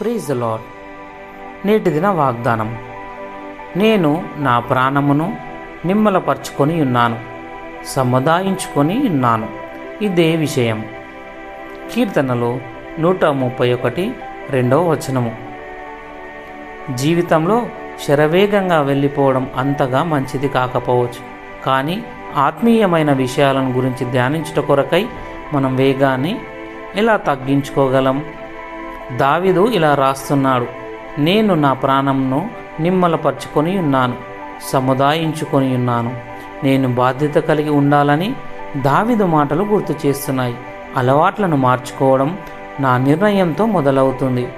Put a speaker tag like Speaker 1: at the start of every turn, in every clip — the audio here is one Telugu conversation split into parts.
Speaker 1: ప్రైజ్ లాడ్ నేటి దిన వాగ్దానం. నేను నా ప్రాణమును నిమ్మలపరుచుకొని ఉన్నాను. సముదాయించుకొని ఉన్నాను. ఇదే విషయం. కీర్తనలో నూట ముప్పై ఒకటి రెండవ వచనము. జీవితంలో శరవేగంగా వెళ్ళిపోవడం అంతగా మంచిది కాకపోవచ్చు. కానీ ఆత్మీయమైన విషయాలను గురించి ధ్యానించుట కొరకై మనం వేగాన్ని ఎలా తగ్గించుకోగలం? దావిదు ఇలా రాస్తున్నాడు నేను నా ప్రాణంను నిమ్మలపరుచుకొని ఉన్నాను సముదాయించుకొని ఉన్నాను. నేను బాధ్యత కలిగి ఉండాలని దావిదు మాటలు గుర్తు చేస్తున్నాయి. అలవాట్లను మార్చుకోవడం నా నిర్ణయంతో మొదలవుతుంది.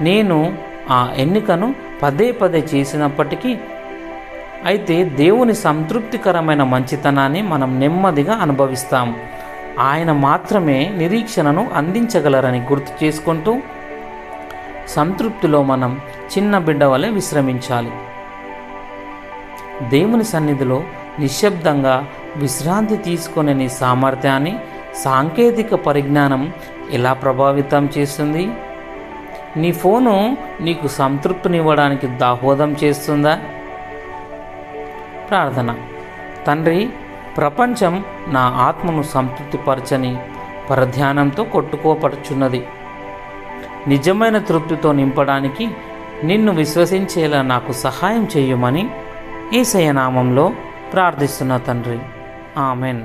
Speaker 1: నేను ఆ ఎన్నికను పదే పదే చేసినప్పటికీ అయితే దేవుని సంతృప్తికరమైన మంచితనాన్ని మనం నెమ్మదిగా అనుభవిస్తాం. ఆయన మాత్రమే నిరీక్షణను అందించగలరని గుర్తు చేసుకుంటూ సంతృప్తిలో మనం చిన్న బిడ్డ వలె విశ్రమించాలి. దేవుని సన్నిధిలో నిశ్శబ్దంగా విశ్రాంతి తీసుకునే సామర్థ్యాన్ని సాంకేతిక పరిజ్ఞానం ఎలా ప్రభావితం చేస్తుంది? నీ ఫోను నీకు సంతృప్తినివ్వడానికి దాహోదం చేస్తుందా? ప్రార్థన. తండ్రి ప్రపంచం నా ఆత్మను సంతృప్తిపరచని పరధ్యానంతో కొట్టుకోపడుచున్నది. నిజమైన తృప్తితో నింపడానికి నిన్ను విశ్వసించేలా నాకు సహాయం చేయమని ఏసయ నామంలో ప్రార్థిస్తున్న తండ్రి. ఆమెన్.